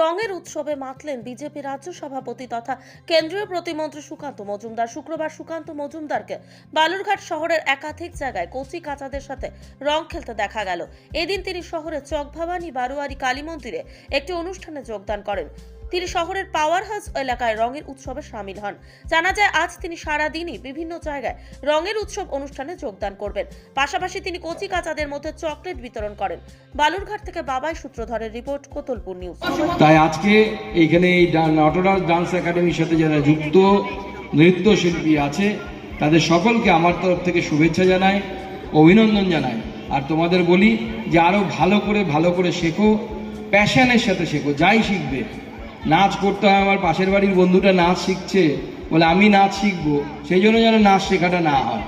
রঙের উৎসবে মাতলেন বিজেপি রাজ্য সভাপতি তথা কেন্দ্রীয় প্রতিমন্ত্রী সুকান্ত মজুমদার। শুক্রবার সুকান্ত মজুমদারকে বালুরঘাট শহরের একাধিক জায়গায় কচি কাঁচাদের সাথে রং খেলতে দেখা গেল। এদিন তিনি শহরের চকভাবানী, বারোয়ারি কালী মন্দিরে একটি অনুষ্ঠানে যোগদান করেন। তিনি শহরের পাওয়ার হাউস এলাকায় রঙের উৎসবে সামিল হন। জানা যায়, আজ তিনি সারা দিনই বিভিন্ন জায়গায় রঙের উৎসব অনুষ্ঠানে যোগদান করবেন। পাশাপাশি তিনি কচি কাচাদের মধ্যে চকলেট বিতরণ করেন। বালুরঘাট থেকে বাবাই সূত্রধরের রিপোর্ট, কোতলপুর নিউজ। তাই আজকে এইখানে এই নটরাজ ডান্স একাডেমির সাথে যারা যুক্ত নৃত্যশিল্পী আছে, তাদের সকলকে আমার তরফ থেকে শুভেচ্ছা জানাই, অভিনন্দন জানাই। আর তোমাদের বলি যে আরও ভালো করে ভালো করে শেখো প্যাশনের সাথে শেখো, যাই শিখবে। নাচ করতে হয়, আমার পাশের বাড়ির বন্ধুটা নাচ শিখছে। বলে, আমি নাচ শিখব। সেই জন্য যেন নাচ শেখাটা না হয়।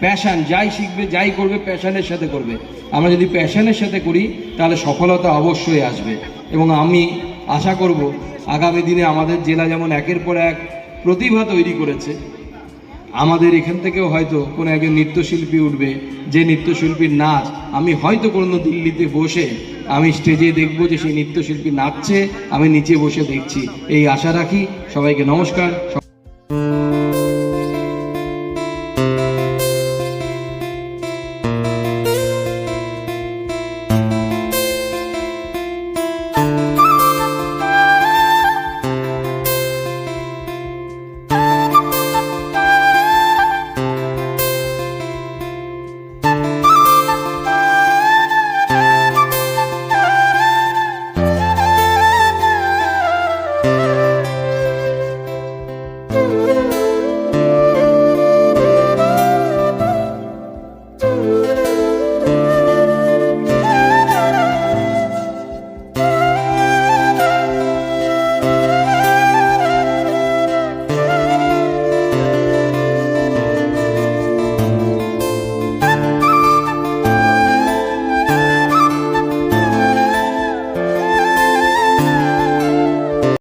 প্যাশান যাই শিখবে, যাই করবে প্যাশানের সাথে করবে। আমরা যদি প্যাশানের সাথে করি, তাহলে সফলতা অবশ্যই আসবে। এবং আমি আশা করব, আগামী দিনে আমাদের জেলা যেমন একের পর এক প্রতিভা তৈরি করেছে আমাদের এখান থেকেও হয়তো কোনো একজন নৃত্যশিল্পী উঠবে, যে নৃত্যশিল্পীর নাচ আমি হয়তো কোনো দিল্লিতে বসে আমি স্টেজে দেখব যে সেই নৃত্যশিল্পী নাচছে, আমি নিচে বসে দেখছি। এই আশা রাখি, সবাইকে নমস্কার